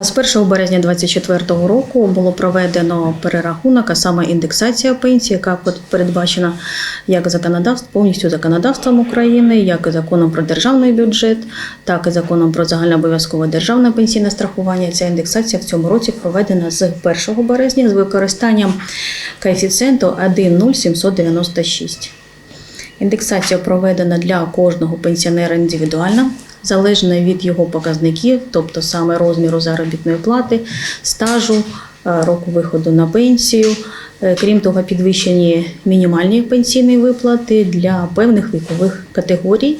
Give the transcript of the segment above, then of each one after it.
З 1 березня 2024 року було проведено перерахунок, а саме індексація пенсії, яка передбачена як законодавство, повністю законодавством України, як і законом про державний бюджет, так і законом про загальнообов'язкове державне пенсійне страхування. Ця індексація в цьому році проведена з 1 березня з використанням коефіцієнту 1,0796. Індексація проведена для кожного пенсіонера індивідуально, залежно від його показників, тобто саме розміру заробітної плати, стажу, е, року виходу на пенсію. Е, Крім того, підвищені мінімальні пенсійні виплати для певних вікових категорій.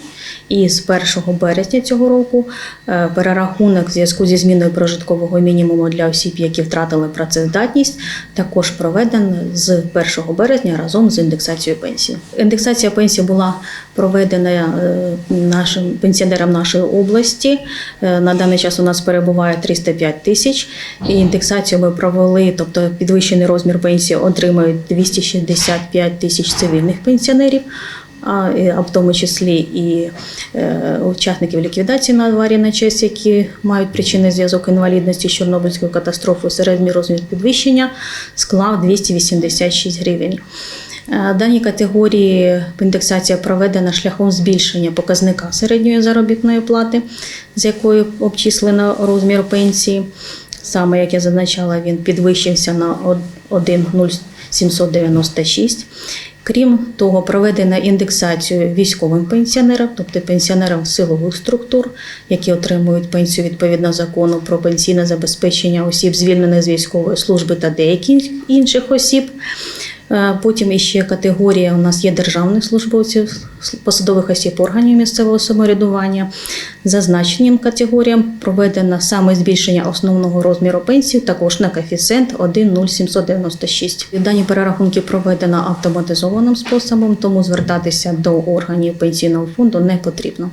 І з 1 березня цього року е, перерахунок в зв'язку зі зміною прожиткового мінімуму для осіб, які втратили працездатність, також проведений з 1 березня разом з індексацією пенсії. Індексація пенсії була проведена е, нашим пенсіонерам нашої області. Е, На даний час у нас перебуває 305 тисяч. І індексацію ми провели, тобто підвищений розмір пенсії отримають 265 тисяч цивільних пенсіонерів а в тому числі і е, учасників ліквідації на аварії на честь, які мають причинний зв'язок інвалідності з Чорнобильською катастрофою, середній розмір підвищення склав 286 гривень. Е, Дані категорії індексація проведена шляхом збільшення показника середньої заробітної плати, з якою обчислено розмір пенсії. Саме як я зазначала, він підвищився на 1,0796. Крім того, проведена індексацію військовим пенсіонерам, тобто пенсіонерам силових структур, які отримують пенсію відповідно закону про пенсійне забезпечення осіб, звільнених з військової служби та деяких інших осіб. Е, Потім іще категорія у нас є державних службовців, посадових осіб органів місцевого самоврядування. Зазначенням категоріям проведено саме збільшення основного розміру пенсії, також на коефіцієнт 1,0796. Дані перерахунки проведено автоматизованим способом, тому звертатися до органів пенсійного фонду не потрібно.